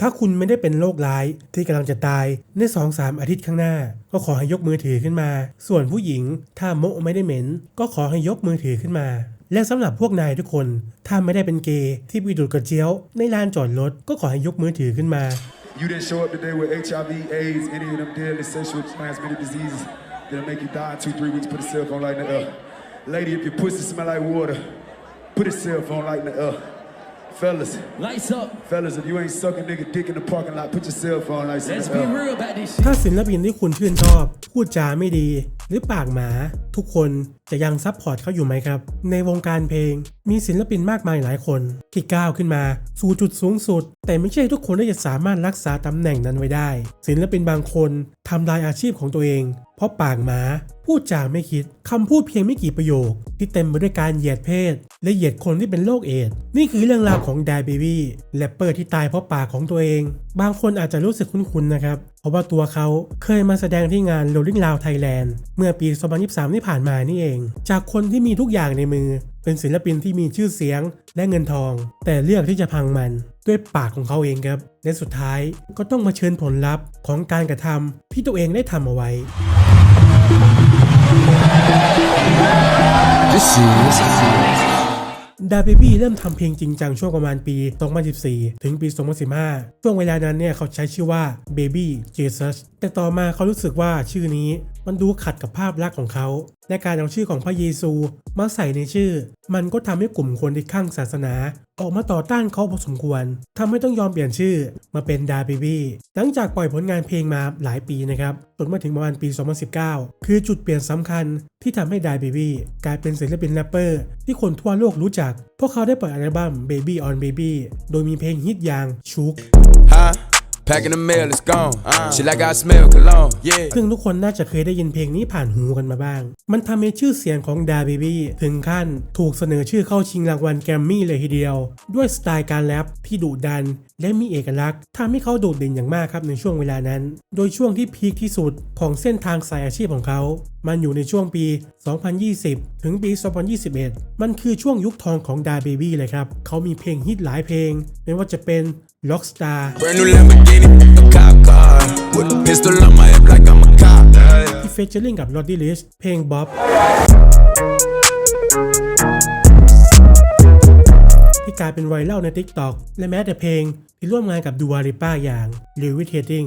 ถ้าคุณไม่ได้เป็นโรคร้ายที่กำลังจะตายใน2อสามอาทิตย์ข้างหน้า ก็ขอให้ยกมือถือขึ้นมา ส่วนผู้หญิง ถ้าโมไม่ได้เหม็น ก็ขอให้ยกมือถือขึ้นมา และสำหรับพวกนายทุกคน ถ้าไม่ได้เป็นเกย์ที่ไปดูดกระเจียว ในลานจอดรถก็ขอให้ยกมือถือขึ้นมา You didn't show up today with HIV, AIDS, any of them deadly sexual transmitted diseases that'll make you die in two, three weeks. Put a cell phone light in the air. Lady, if your pussy smell like water, put a cell phone light in the air. Fellas, Lights up. fellas, if you ain't sucking nigga dick in the parking lot, put your cell phone lights in Let's the be air. real about this shit. ถ้าศิลปินที่คุณชื่นชอบ พูดจาไม่ดี หรือปากหมา ทุกคนจะยังซัพพอร์ตเขาอยู่ไหมครับ ในวงการเพลง มีศิลปินมากมายหลายคนที่ก้าวขึ้นมา สู่จุดสูงสุด แต่ไม่ใช่ทุกคนที่จะสามารถรักษาตำแหน่งนั้นไว้ได้ ศิลปินบางคนทำลายอาชีพของตัวเอง เพราะปากหมาพูดจาไม่คิดคำพูดเพียงไม่กี่ประโยค ที่เต็มไปด้วยการเหยียดเพศ และเหยียดคนที่เป็นโรคเอดส์นี่คือเรื่องราวของแดเบบี้แรปเปอร์ที่ตายเพราะปากของตัวเอง บางคนอาจจะรู้สึกคุ้นๆนะครับ เพราะว่าตัวเขาเคยมาแสดงที่งาน Rolling Loud Thailand เมื่อปี 2023 ที่ผ่านมานี่เอง จากคนที่มีทุกอย่างในมือ เป็นศิลปินที่มีชื่อเสียงและเงินทอง แต่เลือกที่จะพังมันด้วยปากของเขาเองครับและสุดท้ายก็ต้องมาเชิญผลลัพธ์ของการกระทำที่ตัวเองได้ทำเอาไว้ This is ดาเบบี้เริ่มทำเพลงจริงจังช่วงประมาณปี 2014 ถึงปี 2015 ช่วงเวลานั้นเนี่ยเขาใช้ชื่อว่า Baby Jesus แต่ต่อมาเขารู้สึกว่าชื่อนี้มันดูขัดกับภาพลักษณ์ของเขาและการเอาชื่อของพระเยซูมาใส่ในชื่อ มันก็ทำให้กลุ่มคนที่ข้างศาสนา ออกมาต่อต้านเขาพอสมควรทำให้ต้องยอมเปลี่ยนชื่อมาเป็นดาเบบี้หลังจากปล่อยผลงานเพลงมาหลายปีนะครับจนมาถึงประมาณปี 2019 คือจุดเปลี่ยนสำคัญที่ทำให้ดาเบบี้กลายเป็นศิลปินแรปเปอร์ ที่คนทั่วโลกรู้จัก พวกเขาได้ปล่อยอัลบั้ม Baby on Baby โดยมีเพลงฮิตอย่างชุก huh? Packing the mail, it's gone. She like I smell cologne. Yeah. ซึ่งทุกคนน่าจะเคยได้ยินเพลงนี้ผ่านหูกันมาบ้าง มันทำให้ชื่อเสียงของดา b บ b y ถึงขั้นถูกเสนอชื่อเข้าชิงรางวัลแกรมมี่เลยทีเดียว ด้วยสไตล์การแรปที่ดุดัน และมีเอกลักษณ์ทำให้เขาโดดเด่นอย่างมากครับในช่วงเวลานั้น โดยช่วงที่พีคที่สุดของเส้นทางสายอาชีพของเขา มันอยู่ในช่วงปี 2020 ถึงปี 2021 มันคือช่วงยุคทองของดา b บ b y เลยครับ เขามีเพลงฮิตหลายเพลง ไม่ว่าจะเป็น Rockstar Brand new Lamborghini, a cop car. With a pistol on my hip like I'm a cop. ที่เฟเจอริงกับ Roddy Ricch เพลง Bob ที่กลายเป็นไวรัลใน TikTok และแม้แต่เพลงที่ร่วมงานกับดูอาริป้าอย่าง Levitating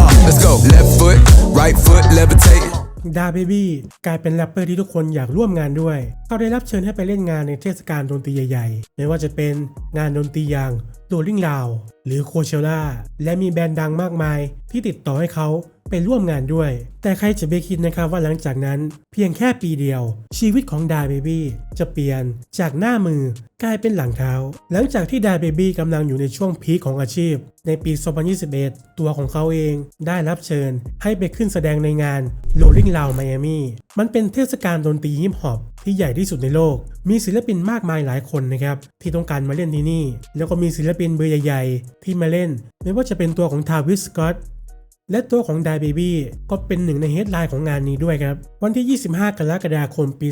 Uh, let's go. Left foot, right foot, levitating. ดาเบบี้กลายเป็นแรปเปอร์ที่ทุกคนอยากร่วมงานด้วย เขาได้รับเชิญให้ไปเล่นงานในเทศกาลดนตรีใหญ่ๆ ไม่ว่าจะเป็นงานดนตรีอย่างโ o ลิงลาวหรือโคเชล่าและมีแบรนด์ดังมากมายที่ติดต่อให้เขา ไปร่วมงานด้วย แต่ใครจะไปคิดนะครับว่าหลังจากนั้นเพียงแค่ปีเดียว ชีวิตของดาเบบี้จะเปลี่ยนจากหน้ามือกลายเป็นหลังเท้า หลังจากที่ดาเบบี้กำลังอยู่ในช่วงพีคของอาชีพ ในปี 2021 ตัวของเขาเองได้รับเชิญ ให้ไปขึ้นแสดงในงาน Rolling Loud Miami มันเป็นเทศกาลดนตรีฮิปฮอปที่ใหญ่ที่สุดในโลก มีศิลปินมากมายหลายคนนะครับที่ต้องการมาเล่นที่นี่ แล้วก็มีศิลปินเบอร์ใหญ่ ๆ ที่มาเล่น ไม่ว่าจะเป็นตัวของทาวิสสกอต และตัวของ d ด b บ b y ก็เป็นหนึ่งในเฮดไลน์ของงานนี้ด้วยครับ วันที่ 25 กรกฎาคมปี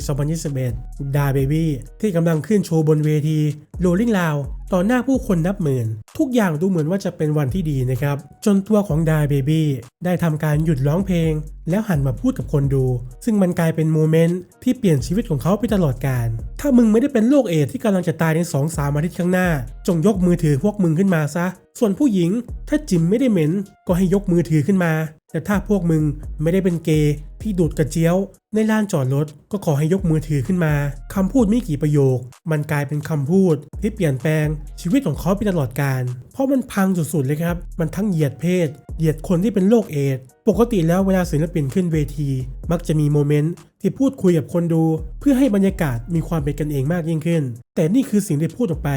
2021ดา b บ b y ที่กำลังขึ้นโชว์บนเวที Rolling Loud ต่อหน้าผู้คนนับหมื่น ทุกอย่างดูเหมือนว่าจะเป็นวันที่ดีนะครับ จนตัวของ d า b บ b y ได้ทำการหยุดร้องเพลง แล้วหันมาพูดกับคนดู ซึ่งมันกลายเป็นโมเมนต์ที่เปลี่ยนชีวิตของเขาไปตลอดกาลถ้ามึงไม่ได้เป็นโรคเอดส์ที่กำลังจะตายใน2-3อาทิตย์ข้างหน้า จงยกมือถือพวกมึงขึ้นมาซะ ส่วนผู้หญิงถ้าจิมไม่ได้เหม็นก็ให้ยกมือถือขึ้นมา แต่ถ้าพวกมึงไม่ได้เป็นเกย์ที่ดูดกระเจียวในลานจอดรถก็ขอให้ยกมือถือขึ้นมา คำพูดไม่กี่ประโยค มันกลายเป็นคำพูดที่เปลี่ยนแปลงชีวิตของเขาไปตลอดกาลเพราะมันพังสุดๆเลยครับ มันทั้งเหยียดเพศ เหยียดคนที่เป็นโรคเอดปกติแล้วเวลาศิลปินขึ้นเวที มักจะมีโมเมนต์ที่พูดคุยกับคนดู เพื่อให้บรรยากาศมีความเป็นกันเองมากยิ่งขึ้น แต่นี่คือสิ่งที่พูดออกไป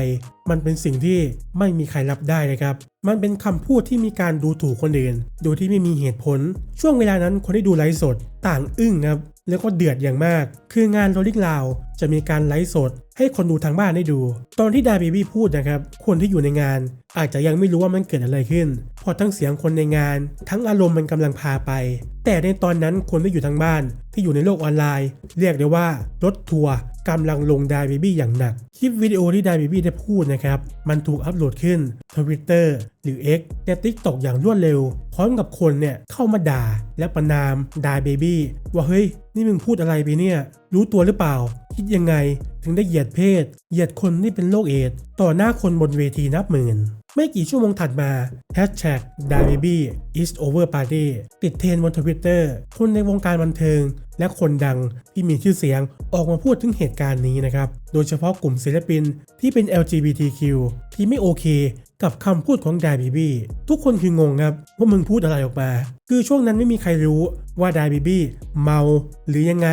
มันเป็นสิ่งที่ไม่มีใครรับได้นะครับ มันเป็นคำพูดที่มีการดูถูกคนอื่น โดยที่ไม่มีเหตุผล ช่วงเวลานั้นคนที่ดูไลฟ์สด ต่างอึ้งครับ แล้วก็เดือดอย่างมาก คืองานโรลิกลาวจะมีการไลฟ์สด ให้คนดูทางบ้านได้ดู ตอนที่ดาบีบี้พูดนะครับ คนที่อยู่ในงาน อาจจะยังไม่รู้ว่ามันเกิดอะไรขึ้นเพราะทั้งเสียงคนในงาน ทั้งอารมณ์มันกำลังพาไป แต่ในตอนนั้นคนที่อยู่ทางบ้าน ที่อยู่ในโลกออนไลน์ เรียกได้ว่ารถทัวร์กำลังลงดาบีบี้อย่างหนัก คลิปวิดีโอที่ไดบีบี้ได้พูดนะครับ มันถูกอัปโหลดขึ้น Twitter หรือ X และ TikTok อย่างรวดเร็ว พร้อมกับคนเนี่ยเข้ามาด่าและประนามดาเบบี้ว่าเฮ้ย นี่มึงพูดอะไรไปเนี่ย รู้ตัวหรือเปล่า คิดยังไง ถึงได้เหยียดเพศ เหยียดคนที่เป็นโรคเอดต่อหน้าคนบนเวทีนับหมื่น ไม่กี่ชั่วโมงถัดมา Hashtag d a b a b y is over party ติดเทรนบนทวิตเตอร์คนในวงการบันเทิง และคนดังที่มีชื่อเสียงออกมาพูดถึงเหตุการณ์นี้นะครับ โดยเฉพาะกลุ่มศิลปินที่เป็น LGBTQ ที่ไม่โอเคกับคำพูดของดายบีบี้ทุกคนคืองงครับว่ามึงพูดอะไรออกมา คือช่วงนั้นไม่มีใครรู้ว่าดายบีบี้เมาหรือยังไง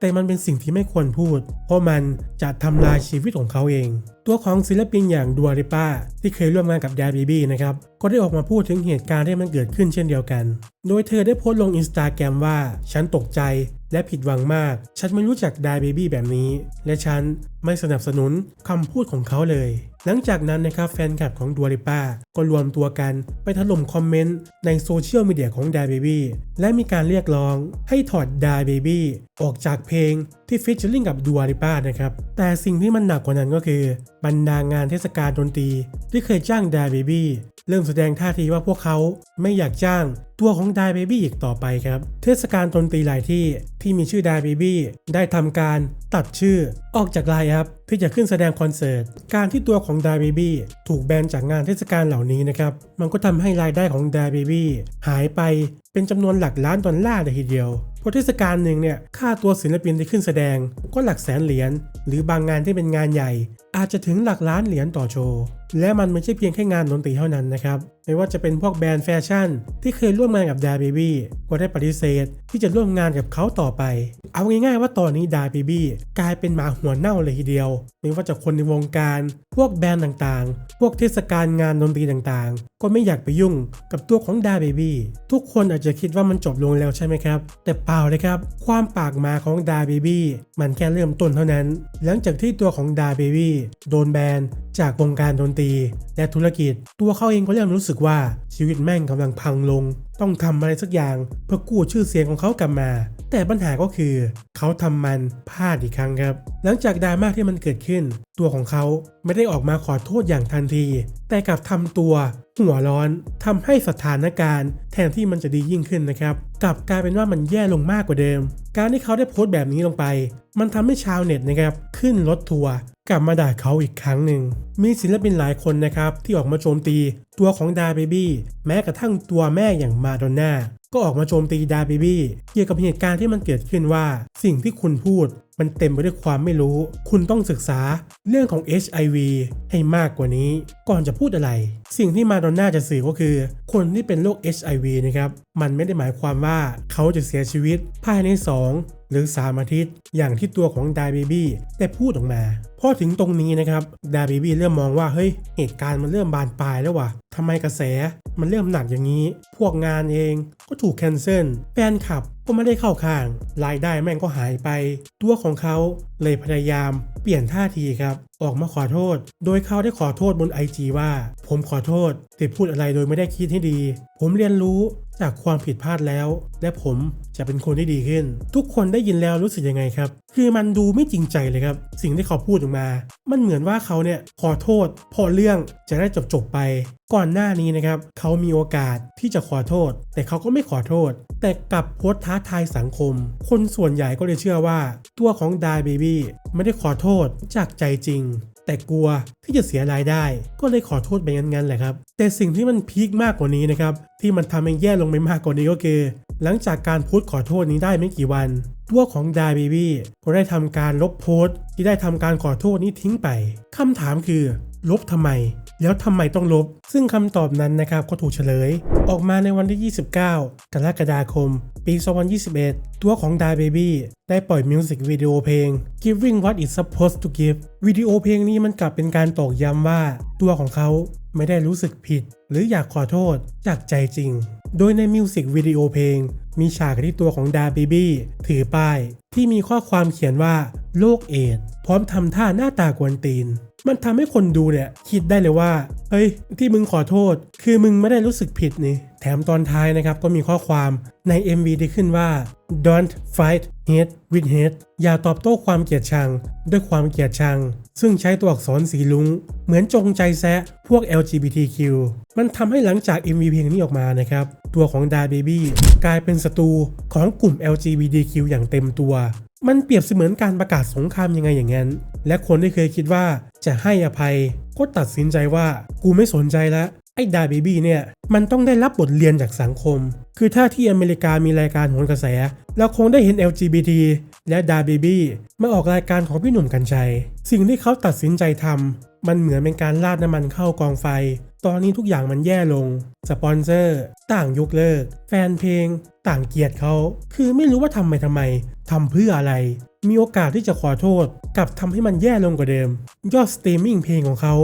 แต่มันเป็นสิ่งที่ไม่ควรพูด เพราะมันจะทำลายชีวิตของเขาเอง ตัวของศิลปินอย่างดัวริป้าที่เคยร่วมงานกับดายบีบี้นะครับก็ได้ออกมาพูดถึงเหตุการณ์ที่มันเกิดขึ้นเช่นเดียวกัน โดยเธอได้โพสต์ลงอินสตาแกรมว่า ฉันตกใจและผิดหวังมาก ฉันไม่รู้จักดาบีบี้แบบนี้ และฉันไม่สนับสนุนคำพูดของเขาเลย หลังจากนั้นนะครับแฟนคลับของดัวริป้าก็รวมตัวกันไปถล่มคอมเมนต์ในโซเชียลมีเดียของดา b a บี้และมีการเรียกร้องให้ถอดดา b a บี้ออกจากเพลงที่ฟิชเชอร์ลิงกับดัวริป้านะครับ แต่สิ่งที่มันหนักกว่านั้นก็คือ บรรดางานเทศกาลดนตรีที่เคยจ้างดา b a บี้ เริ่มแสดงท่าทีว่าพวกเขาไม่อยากจ้างตัวของดา b a บี้อีกต่อไปครับ เทศกาลดนตรีหลายที่ที่มีชื่อดา b a บี้ได้ทำการตัดชื่อออกจากไลน์อัพที่จะขึ้นแสดงคอนเสิร์ต การที่ตัวของดา b a บี้ถูกแบนจากงานเทศกาลเหล่านี้นะครับ มันก็ทำให้รายได้ของดา b a บี้หายไปเป็นจำนวนหลักล้านดอลลาร์เลยทีเดียวเพราะเทศกาลหนึ่งเนี่ยค่าตัวศิลปินที่ขึ้นแสดงก็หลักแสนเหรียญหรือบางงานที่เป็นงานใหญ่ อาจจะถึงหลักล้านเหรียญต่อโชว์ และมันไม่ใช่เพียงแค่งานดนตรีเท่านั้นนะครับ ไม่ว่าจะเป็นพวกแบรนด์แฟชั่น ที่เคยร่วมงานกับดา b a บี้ก็ได้ปฏิเสธ ที่จะร่วมงานกับเขาต่อไป เอาง่ายๆว่าตอนนี้ดา b a บี้กลายเป็นหมาหัวเน่าเลยทีเดียว ไม่ว่าจะคนในวงการ พวกแบรนด์ต่างๆ พวกเทศกาลงานดนตรีต่างๆ ก็ไม่อยากไปยุ่งกับตัวของดา b a บี้ทุกคนอาจจะคิดว่ามันจบลงแล้วใช่ไหมครับ แต่เปล่าเลยครับ ความปากมาของดา b a บี้มันแค่เริ่มต้นเท่านั้น หลังจากที่ตัวของดา b a บี้โดนแบนจากวงการดนตรีและธุรกิจ ตัวเขาเองก็เริ่มรู้สึกว่าชีวิตแม่งกำลังพังลง ต้องทำอะไรสักอย่างเพื่อกู้ชื่อเสียงของเขากลับมา แต่ปัญหาก็คือ เขาทำมันพลาดอีกครั้งครับ หลังจากดราม่าที่มันเกิดขึ้น ตัวของเขาไม่ได้ออกมาขอโทษอย่างทันที แต่กลับทำตัว หัวร้อนทำให้สถานการณ์ แทนที่มันจะดียิ่งขึ้นนะครับกลับกลายเป็นว่ามันแย่ลงมากกว่าเดิม การที่เขาได้โพสต์แบบนี้ลงไป มันทำให้ชาวเน็ตนะครับขึ้นรถทัวร์กลับมาด่าเขาอีกครั้งหนึ่ง มีศิลปินหลายคนนะครับที่ออกมาโจมตี ตัวของดาเบบี้แม้กระทั่งตัวแม่อย่างมาดอนน่าก็ออกมาโจมตีดาเบบี้เกี่ยวกับเหตุการณ์ที่มันเกิดขึ้นว่า สิ่งที่คุณพูดมันเต็มไปด้วยความไม่รู้ คุณต้องศึกษาเรื่องของ HIV ให้มากกว่านี้ ก่อนจะพูดอะไร สิ่งที่มาดอนน่าจะสื่อก็คือ คนที่เป็นโรค HIV นะครับ มันไม่ได้หมายความว่าเขาจะเสียชีวิตภายใน 2 หรือ 3 อาทิตย์ อย่างที่ตัวของดาเบบี้ได้พูดออกมาพอถึงตรงนี้นะครับ ดาเบบี้เริ่มมองว่าเฮ้ย เหตุการณ์มันเริ่มบานปลายแล้วว่ะทำไมกระแสมันเริ่มหนักอย่างนี้ พวกงานเองก็ถูกแคนเซิลแฟนคลับก็ไม่ได้เข้าข้าง รายได้แม่งก็หายไป ตัวของเขาเลยพยายามเปลี่ยนท่าทีครับ ออกมาขอโทษ โดยเขาได้ขอโทษบนไอจีว่า ผมขอโทษที่พูดอะไรโดยไม่ได้คิดให้ดี ผมเรียนรู้จากความผิดพลาดแล้ว และผมจะเป็นคนที่ดีขึ้น ทุกคนได้ยินแล้วรู้สึกยังไงครับ คือมันดูไม่จริงใจเลยครับ สิ่งที่เขาพูดออกมา มันเหมือนว่าเขาเนี่ยขอโทษ พอเรื่องจะได้จบจบไป ก่อนหน้านี้นะครับเขามีโอกาสที่จะขอโทษ แต่เขาก็ไม่ขอโทษ แต่กลับโพสท้าทายสังคม คนส่วนใหญ่ก็เลยเชื่อว่า ตัวของดายเบบี้ไม่ได้ขอโทษจากใจจริงแต่กลัวที่จะเสียรายได้ก็เลยขอโทษไปงั้นๆแหละครับ แต่สิ่งที่มันพีคมากกว่านี้นะครับ ที่มันทำให้แย่ลงไปมากกว่านี้ก็คือ หลังจากการโพสต์ขอโทษนี้ได้ไม่กี่วัน ตัวของดาบีบี้ก็ได้ทำการลบโพสต์ ที่ได้ทำการขอโทษนี้ทิ้งไปคำถามคือ ลบทำไม แล้วทำไมต้องลบ ซึ่งคำตอบนั้นนะครับก็ถูกเฉลย ออกมาในวันที่ 29 กรกฎาคม ปี 2021 ตัวของ Da Baby ได้ปล่อยมิวสิกวิดีโอเพลง Giving What It's Supposed to Give วิดีโอเพลงนี้มันกลับเป็นการตอกย้ำว่า ตัวของเขาไม่ได้รู้สึกผิด หรืออยากขอโทษจากใจจริง โดยในมิวสิกวิดีโอเพลง มีฉากที่ตัวของดาบีบี้ถือป้าย ที่มีข้อความเขียนว่าโรคเอดพร้อมทำท่าหน้าตากวนตีน มันทำให้คนดูเนี่ยคิดได้เลยว่าเฮ้ย ที่มึงขอโทษ คือมึงไม่ได้รู้สึกผิดนี่ แถมตอนท้ายนะครับ ก็มีข้อความใน MV ที่ขึ้นว่า don't fight hate with hate อย่าตอบโต้ความเกลียดชัง ด้วยความเกลียดชัง ซึ่งใช้ตัวอักษรสีลุง เหมือนจงใจแซะพวก LGBTQ มันทำให้หลังจาก MV เพลงนี้ออกมานะครับ ตัวของดา Baby กลายเป็นศัตรูของกลุ่ม LGBTQ อย่างเต็มตัว มันเปรียบเสมือนการประกาศสงครามยังไงอย่างนั้น และคนที่เคยคิดว่าจะให้อภัย ก็ตัดสินใจว่ากูไม่สนใจแล้วไอ้ดาเบบี้เนี่ย มันต้องได้รับบทเรียนจากสังคม คือถ้าที่อเมริกามีรายการโหนกระแส เราคงได้เห็น LGBT และดาเบบี้มาออกรายการของพี่หนุ่มกัญชัย สิ่งที่เขาตัดสินใจทำมันเหมือนเป็นการราดน้ำมันเข้ากองไฟ ตอนนี้ทุกอย่างมันแย่ลง สปอนเซอร์ ต่างยกเลิก แฟนเพลง ต่างเกลียดเขา คือไม่รู้ว่าทำไปทำไมทำเพื่ออะไร มีโอกาสที่จะขอโทษกลับทำให้มันแย่ลงกว่าเดิม ยอดสตรีมมิ่งเพลงของเขา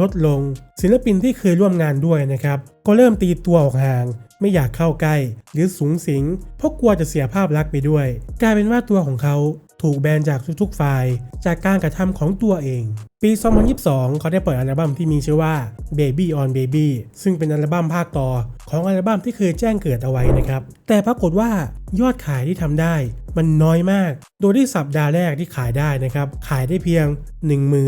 ลดลง ศิลปินที่เคยร่วมงานด้วยนะครับ ก็เริ่มตีตัวออกห่าง ไม่อยากเข้าใกล้ หรือสูงสิง เพราะกลัวจะเสียภาพลักษณ์ไปด้วย กลายเป็นว่าตัวของเขา ถูกแบนจากทุกๆฝ่าย จากการกระทำของตัวเอง ปี 2022 เขาได้เปิดอัลบั้มที่มีชื่อว่า Baby on Baby ซึ่งเป็นอัลบั้มภาคต่อของอัลบั้มที่เคยแจ้งเกิดเอาไว้นะครับ แต่ปรากฏว่ายอดขายที่ทำได้มันน้อยมาก โดยที่สัปดาห์แรกที่ขายได้นะครับ ขายได้เพียง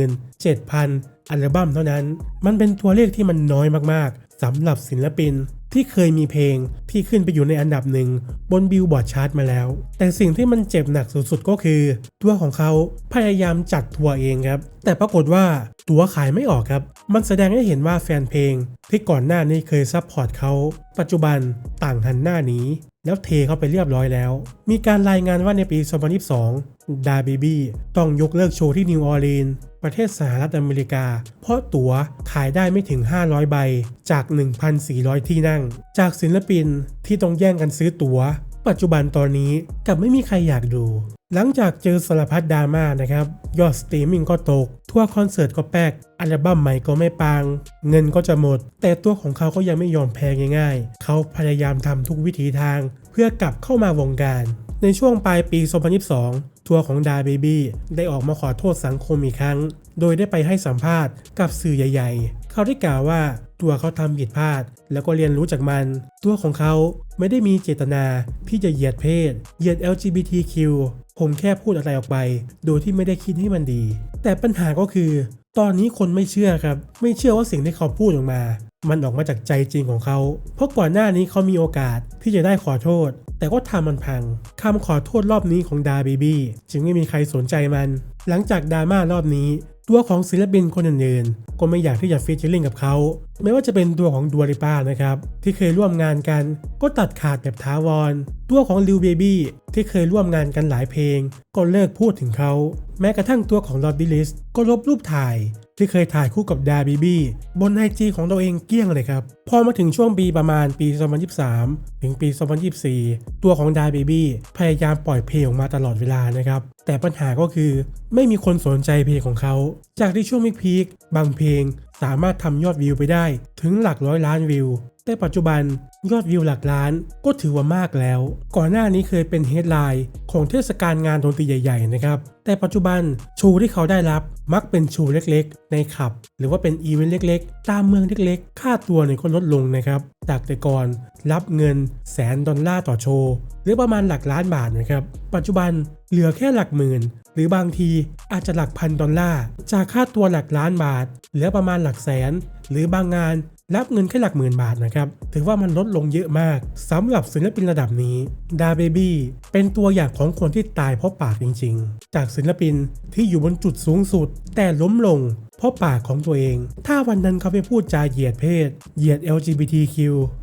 17,000 อัลบั้มเท่านั้น มันเป็นตัวเลขที่มันน้อยมากๆสำหรับศิลปิน ที่เคยมีเพลงที่ขึ้นไปอยู่ในอันดับหนึ่งบนบิลบอร์ดชาร์ตมาแล้ว แต่สิ่งที่มันเจ็บหนักสุดๆก็คือ ตัวของเขาพยายามจัดทัวร์เองครับ แต่ปรากฏว่าตัวขายไม่ออกครับ มันแสดงให้เห็นว่าแฟนเพลงที่ก่อนหน้านี้เคยซัพพอร์ตเขา ปัจจุบันต่างหันหน้าหนี แล้วเทเข้าไปเรียบร้อยแล้ว มีการรายงานว่าในปี 2022 ดาบีบีต้องยกเลิกโชว์ที่นิวออร์ลีนส์ประเทศสหรัฐอเมริกา เพราะตั๋วขายได้ไม่ถึง 500 ใบจาก 1,400 ที่นั่ง จากศิลปินที่ต้องแย่งกันซื้อตั๋ว ปัจจุบันตอนนี้กลับไม่มีใครอยากดู หลังจากเจอสารพัดดราม่านะครับ ยอดสตรีมมิ่งก็ตก ทัวร์คอนเสิร์ตก็แป๊กอัลบั้มใหม่ก็ไม่ปัง เงินก็จะหมด แต่ตัวของเขาก็ยังไม่ยอมแพ้ง่ายๆ เขาพยายามทำทุกวิถีทาง เพื่อกลับเข้ามาวงการในช่วงปลายปี 2022 ทัวร์ของดาเบบี้ได้ออกมาขอโทษสังคมอีกครั้ง โดยได้ไปให้สัมภาษณ์กับสื่อใหญ่ๆ เขาได้กล่าวว่าตัวเขาทำผิดพลาด แล้วก็เรียนรู้จากมัน ตัวของเขาไม่ได้มีเจตนาที่จะเหยียดเพศ เหยียด LGBTQ ผมแค่พูดอะไรออกไป โดยที่ไม่ได้คิดให้มันดี แต่ปัญหาก็คือ ตอนนี้คนไม่เชื่อครับ ไม่เชื่อว่าสิ่งที่เขาพูดออกมา มันออกมาจากใจจริงของเขา เพราะก่อนหน้านี้เขามีโอกาสที่จะได้ขอโทษ แต่ก็ทำมันพังคำขอโทษรอบนี้ของดาบีบีจึงไม่มีใครสนใจมัน หลังจากดราม่ารอบนี้ ตัวของศิลปินคนอื่นๆ ก็ไม่อยากที่จะฟีเจอริ่งกับเขาไม่ว่าจะเป็นตัวของดัวริป้านะครับ ที่เคยร่วมงานกันก็ตัดขาดแบบท้าวร ตัวของลิวเบบี้ที่เคยร่วมงานกันหลายเพลง ก็เลิกพูดถึงเขา แม้กระทั่งตัวของลอดดิลิสก็ลบรูปถ่าย ที่เคยถ่ายคู่กับดาบีบี้บนไอจีของตัวเองเกลี้ยงเลยครับ พอมาถึงช่วงปีประมาณปี 2023 ถึงปี 2024 ตัวของดาบีบี้พยายามปล่อยเพลงออกมาตลอดเวลานะครับ แต่ปัญหาก็คือไม่มีคนสนใจเพลงของเขา จากที่ช่วงมิกพีคบางเพลงสามารถทำยอดวิวไปได้ถึงหลักร้อยล้านวิว แต่ปัจจุบันยอดวิวหลักล้านก็ถือว่ามากแล้ว ก่อนหน้านี้เคยเป็นเฮดไลน์ของเทศกาลงานดนตรีใหญ่ๆนะครับ แต่ปัจจุบันชว์ที่เขาได้รับมักเป็นชว์เล็กๆ ในขับ หรือว่าเป็นอีเวนต์เล็กๆ ตามเมืองเล็กๆ ค่าตัวเนี่ยก็ลดลงนะครับ จากแต่ก่อนรับเงินแสนดอลลาร์ต่อโชว์ หรือประมาณหลักล้านบาทนะครับ ปัจจุบันเหลือแค่หลักหมื่น หรือบางทีอาจจะหลักพันดอลลาร์ จากค่าตัวหลักล้านบาท เหลือประมาณหลักแสน หรือบางงาน รับเงินแค่หลักหมื่นบาทนะครับ ถือว่ามันลดลงเยอะมากสำหรับศิลปินระดับนี้ดาเบบี้เป็นตัวอย่างของคนที่ตายเพราะปากจริง ๆ จากศิลปินที่อยู่บนจุดสูงสุด แต่ล้มลงเพราะปากของตัวเอง ถ้าวันนั้นเขาไปพูดจาเหยียดเพศ เหยียด LGBTQ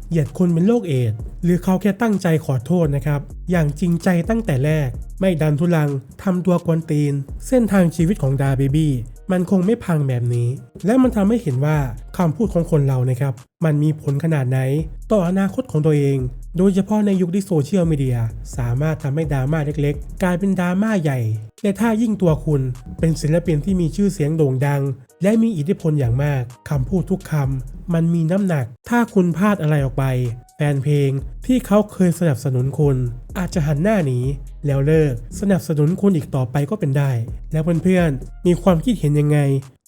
เหยียดคนเป็นโรคเอดส์หรือเขาแค่ตั้งใจขอโทษนะครับ อย่างจริงใจตั้งแต่แรก ไม่ดันทุลังทำตัวกวนตีน เส้นทางชีวิตของดาเบบี้ มันคงไม่พังแบบนี้ และมันทำให้เห็นว่าคำพูดของคนเรานะครับ มันมีผลขนาดไหน ต่ออนาคตของตัวเอง โดยเฉพาะในยุคที่โซเชียลมีเดียสามารถทำให้ดราม่าเล็กๆ กลายเป็นดราม่าใหญ่ และถ้ายิ่งตัวคุณเป็นศิลปินที่มีชื่อเสียงโด่งดัง และมีอิทธิพลอย่างมากคำพูดทุกคำ มันมีน้ำหนัก ถ้าคุณพลาดอะไรออกไป แฟนเพลงที่เขาเคยสนับสนุนคุณอาจจะหันหน้าหนีแล้วเลิกสนับสนุนคุณอีกต่อไปก็เป็นได้ แล้วเพื่อนๆมีความคิดเห็นยังไง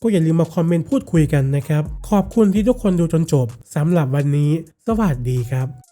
ก็อย่าลืมมาคอมเมนต์พูดคุยกันนะครับ ขอบคุณที่ทุกคนดูจนจบสำหรับวันนี้ สวัสดีครับ